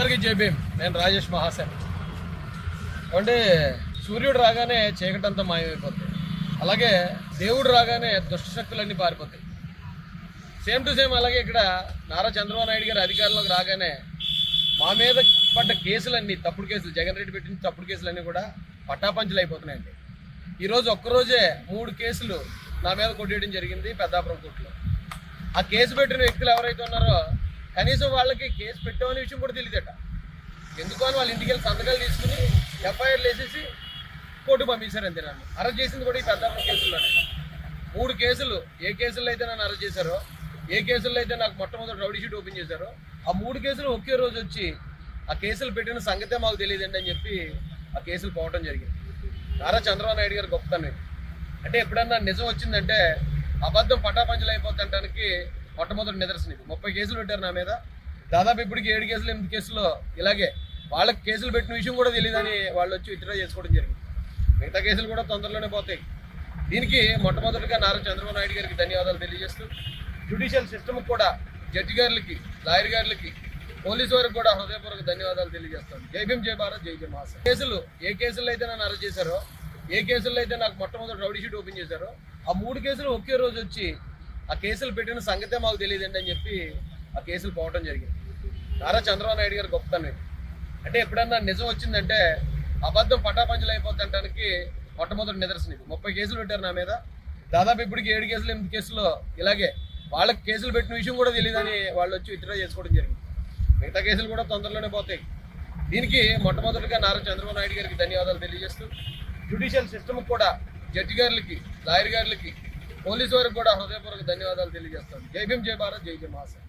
అందరికీ జేబీఎం నేను రాజేష్ మహాసేన్ అంటే సూర్యుడు రాగానే చీకటంతా మాయమైపోతుంది. అలాగే దేవుడు రాగానే దుష్టశక్తులన్నీ పారిపోతాయి. సేమ్ టు సేమ్ అలాగే ఇక్కడ నారా చంద్రబాబు నాయుడు గారు అధికారంలోకి రాగానే మా మీద పడ్డ కేసులన్నీ తప్పుడు కేసులు జగన్ రెడ్డి పెట్టిన తప్పుడు కేసులన్నీ కూడా పట్టాపంచులు అయిపోతున్నాయండి ఈరోజు ఒక్కరోజే మూడు కేసులు నా మీద కొట్టేయడం జరిగింది పెద్దాపురం కోర్టులో. ఆ కేసు పెట్టిన వ్యక్తులు ఎవరైతే ఉన్నారో కనీసం వాళ్ళకి కేసు పెట్టామనే విషయం కూడా తెలియదట. ఎందుకు అని వాళ్ళ ఇంటికి వెళ్ళి సంతకాలు తీసుకుని ఎఫ్ఐఆర్లు వేసేసి కోర్టు పంపించారు అంతే నన్ను. అరెస్ట్ చేసింది కూడా ఈ పెద్దాపురం కేసుల్లోనే. మూడు కేసులు ఏ కేసుల్లో అయితే నన్ను అరెస్ట్ చేశారో ఏ కేసుల్లో అయితే నాకు మొట్టమొదటి రౌడీ షీట్ ఓపెన్ చేశారో ఆ మూడు కేసులు ఒకే రోజు వచ్చి ఆ కేసులు పెట్టిన సంగతే మాకు తెలియదండి అని చెప్పి ఆ కేసులు పోవటం జరిగింది. నారా చంద్రబాబు నాయుడు గారు గొప్పతనం అంటే ఎప్పుడన్నా నిజం వచ్చిందంటే అబద్ధం పటాపంచలు అయిపోతుంటానికి మొట్టమొదటి నిదర్శనం ఇది. ముప్పై కేసులు పెట్టారు నా మీద. దాదాపు ఇప్పటికి ఏడు కేసులు ఎనిమిది కేసులు ఇలాగే. వాళ్ళకి కేసులు పెట్టిన విషయం కూడా తెలియదని వాళ్ళు వచ్చి విత్డ్రా చేసుకోవడం జరిగింది. మిగతా కేసులు కూడా తొందరలోనే పోతాయి. దీనికి మొట్టమొదటిగా నారా చంద్రబాబు నాయుడు గారికి ధన్యవాదాలు తెలియజేస్తూ జ్యుడిషియల్ సిస్టమ్ కూడా జడ్జి గారికి లాయర్ గారికి పోలీసు వారికి కూడా హృదయపూర్వక ధన్యవాదాలు తెలియజేస్తాను. జై భీమ్ జై భారత్ జై జై మహాస కేసులు ఏ కేసుల్లో అయితే నన్ను అరెస్ట్ చేశారో ఏ కేసుల్లో అయితే నాకు మొట్టమొదటి రౌడీ షీట్ ఓపెన్ చేశారో ఆ మూడు కేసులు ఒకే రోజు వచ్చి ఆ కేసులు పెట్టిన సంగతే మాకు తెలియదండి అని చెప్పి ఆ కేసులు పోవటం జరిగింది. నారా చంద్రబాబు నాయుడు గారు గొప్పతనం. అంటే ఎప్పుడన్నా నిజం వచ్చిందంటే అబద్ధం పటాపంచలు అయిపోతుంటానికి మొట్టమొదటి నిదర్శనం ఇది. ముప్పై కేసులు పెట్టారు నా మీద. దాదాపు ఇప్పటికి ఏడు కేసులు ఎనిమిది కేసులు ఇలాగే. వాళ్ళకి కేసులు పెట్టిన విషయం కూడా తెలియదని వాళ్ళు వచ్చి విత్డ్రా చేసుకోవడం జరిగింది. మిగతా కేసులు కూడా తొందరలోనే పోతాయి. దీనికి మొట్టమొదటిగా నారా చంద్రబాబు నాయుడు గారికి ధన్యవాదాలు తెలియజేస్తూ జ్యుడిషియల్ సిస్టమ్ కూడా జడ్జి గారికి లాయర్ గారికి పోలీసు వారికి కూడా హృదయపూర్వక ధన్యవాదాలు తెలియజేస్తాను. జై భీమ్ జై భారత్ జై జై మహాసన్